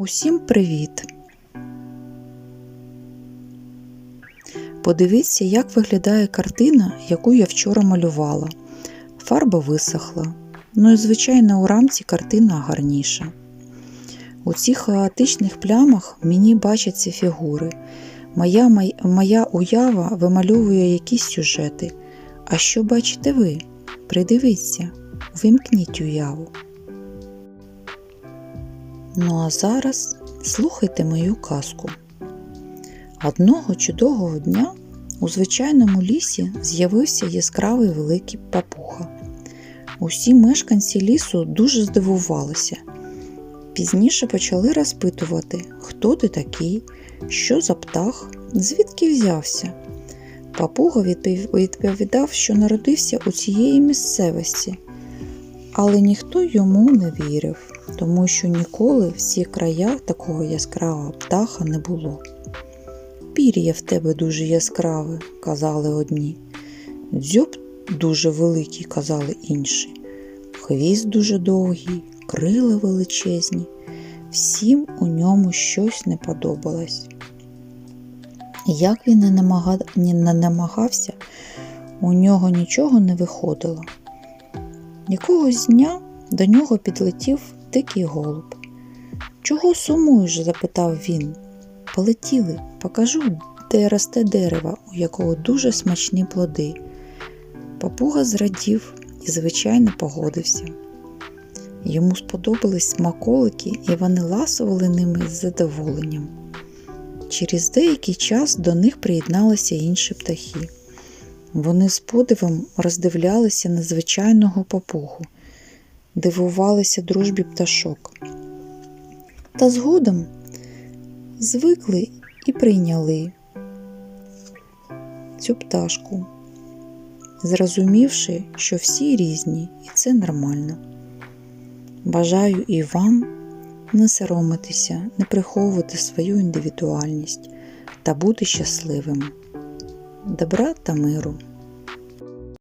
Усім привіт! Подивіться, як виглядає картина, яку я вчора малювала. Фарба висохла. Ну і, звичайно, у рамці картина гарніша. У цих хаотичних плямах мені бачаться фігури. Моя, май- моя уява вимальовує якісь сюжети. А що бачите ви? Придивіться, вимкніть уяву. Ну а зараз слухайте мою казку. Одного чудового дня у звичайному лісі з'явився яскравий великий папуга. Усі мешканці лісу дуже здивувалися. Пізніше почали розпитувати, хто ти такий, що за птах, звідки взявся. Папуга відповідав, що народився у цієї місцевості, але ніхто йому не вірив, тому що ніколи в цих краях такого яскравого птаха не було. Пір'я в тебе дуже яскраве, казали одні. Дзьоб дуже великий, казали інші. Хвіст дуже довгий, крила величезні. Всім у ньому щось не подобалось. Як він не намагався, у нього нічого не виходило. Якогось дня до нього підлетів дикий голуб. Чого сумуєш? запитав він. Полетіли, покажу, де росте дерево, у якого дуже смачні плоди. Папуга зрадів і, звичайно, погодився. Йому сподобались смаколики, і вони ласували ними з задоволенням. Через деякий час до них приєдналися інші птахи. Вони з подивом роздивлялися на звичайного папугу, дивувалися дружбі пташок. Та згодом звикли і прийняли цю пташку, зрозумівши, що всі різні і це нормально. Бажаю і вам не соромитися, не приховувати свою індивідуальність та бути щасливим. Добра та миру!